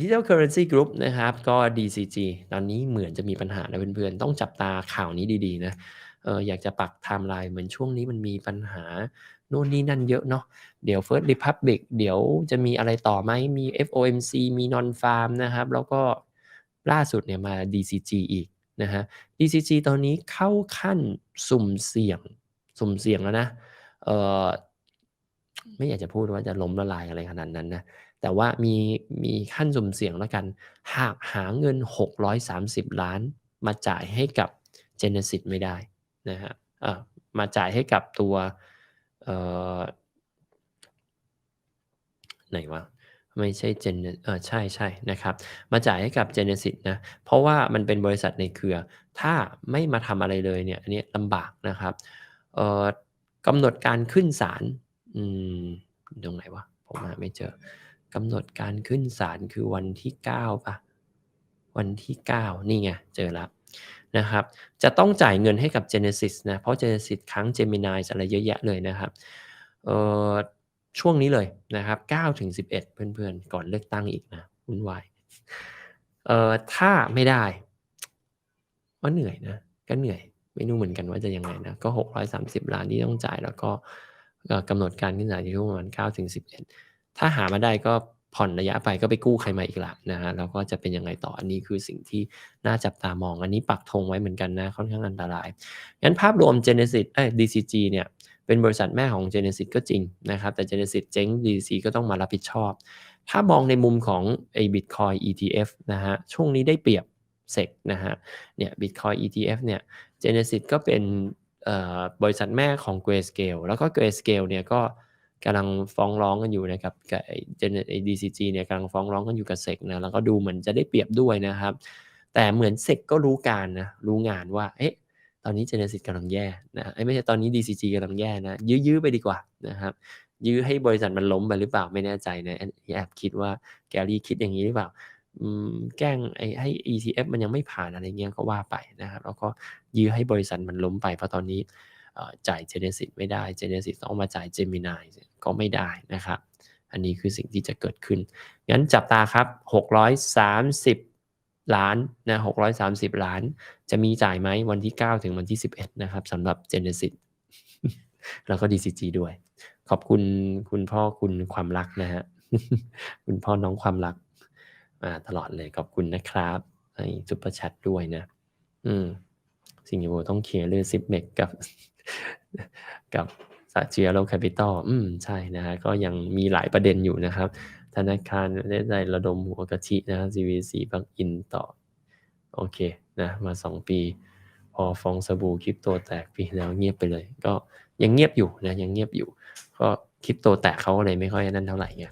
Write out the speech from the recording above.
Digital Currency Group นะครับ ก็ DCG ตอนนี้เหมือนจะมีปัญหานะเพื่อนๆ ต้องจับตาข่าวนี้ดีๆนะเอออยากจะปักไทม์ไลน์เหมือนช่วงนี้มันมีปัญหาโน่นนี่นั่นเยอะเนาะเดี๋ยว First Republic เดี๋ยวจะมีอะไรต่อไหมมี FOMC มี Non Farm นะครับ แล้วก็ล่าสุดเนี่ยมา DCG อีกนะฮะ DCG ตอนนี้เข้าขั้นสุ่มเสี่ยง สุ่มเสี่ยงแล้วนะเออ ไม่อยากจะพูดว่าจะล้มละลายอะไรขนาดนั้นนะ แต่ว่ามีมีขั้นสุ่มเสี่ยงแล้วกัน หากหาเงิน 630 ล้าน มาจ่ายให้กับ Genesis ไม่ได้นะฮะมาจ่ายให้กับตัวไหนวะไม่ใช่ Gen เออใช่ใช่นะครับ มาจ่ายให้กับ Genesis นะ เพราะว่ามันเป็นบริษัทในเครือ ถ้าไม่มาทำอะไรเลยเนี่ย อันนี้ลำบากนะครับกำหนดการขึ้นศาล อืมตรงไหนวะ ผมหาไม่เจอกำหนดการขึ้นศาลคือวันที่9ป่ะ วันที่ 9 นี่ไง เจอแล้วนะครับ จะต้องจ่ายเงินให้กับ Genesis นะ เพราะ Genesis ครั้ง Gemini อะไรเยอะแยะเลยนะครับเอ่อช่วงนี้เลยนะครับ9ถึง11 เพื่อนๆ ก่อนเลือกตั้งอีกนะวุ่นวายเอ่อถ้าไม่ได้ว่าเหนื่อยนะ ก็เหนื่อย ไม่รู้เหมือนกันว่าจะยังไงนะ ก็ 630 ล้านที่ต้องจ่ายแล้วก็ กำหนดการขึ้นศาลที่ประมาณ9ถึง11 ถ้าหามาได้ก็ผ่อนระยะไปก็ไปกู้ใครมาอีกละนะฮะแล้วก็จะเป็นยังไงต่ออันนี้คือสิ่งที่น่าจับตามอง อันนี้ปักธงไว้เหมือนกันนะค่อนข้างอันตรายงั้นภาพรวม Genesis เอ้ย DCG เนี่ยเป็นบริษัทแม่ของ Genesis ก็จริงนะครับแต่ Genesis เจ๊ง DCG ก็ต้องมารับผิดชอบ ถ้ามองในมุมของไอ้ Bitcoin ETF นะฮะช่วงนี้ได้เปรียบ SEC นะฮะเนี่ย Bitcoin ETF เนี่ย Genesis ก็เป็น บริษัทแม่ของ Grayscale แล้วก็ Grayscale เนี่ยก็กำลังฟ้องร้องกันอยู่นะครับกับไอ้ DCG เนี่ยกำลังฟ้องร้องกันอยู่กับ SEC นะแล้วก็ดูเหมือนจะได้เปรียบด้วยนะครับ แต่เหมือน SEC ก็รู้การนะรู้งานว่าเอ๊ะตอนนี้ Genesis กำลังแย่นะไม่ใช่ตอนนี้ DCG กำลังแย่นะ ยื้อๆไปดีกว่านะครับ ยื้อให้บริษัทมันล้มไปหรือเปล่าไม่แน่ใจนะแอบคิดว่าแกรี่คิดอย่างนี้หรือเปล่า แกล้งไอ้ให้ ETF มันยังไม่ผ่านอะไรเงี้ยก็ว่าไปนะครับแล้วก็ยื้อให้บริษัทมันล้มไปเพราะตอนนี้จ่าย Genesis ไม่ได้ Genesis ต้องมาจ่าย Gemini ก็ไม่ได้นะครับ อันนี้คือสิ่งที่จะเกิดขึ้น งั้นจับตาครับ 630 ล้านนะ630 ล้าน จะมีจ่ายไหมวันที่ 9 ถึงวันที่ 11 นะครับสำหรับ Genesis แล้วก็ DCG ด้วย ขอบคุณคุณพ่อคุณความรักนะฮะ คุณพ่อน้องความรัก ตลอดเลยขอบคุณนะครับให้ซุปเปอร์แชทด้วยนะ อืมสิงคโปร์ต้องเคลียร์เรื่องซิปเมกกับ กับสัเชียโลแคปิตอลอืม ใช่นะฮะก็ยังมีหลายประเด็นอยู่นะครับ ธนาคารได้ใจระดมหัวกะทินะ CVC บังอินต่อ โอเคนะ มา 2 ปี พอฟองสบู่คริปโตแตกปีแล้วเงียบไปเลย ก็ยังเงียบอยู่นะ ยังเงียบอยู่ ก็คริปโตแตกเขาเลยไม่ค่อยนั่นเท่าไหร่ไง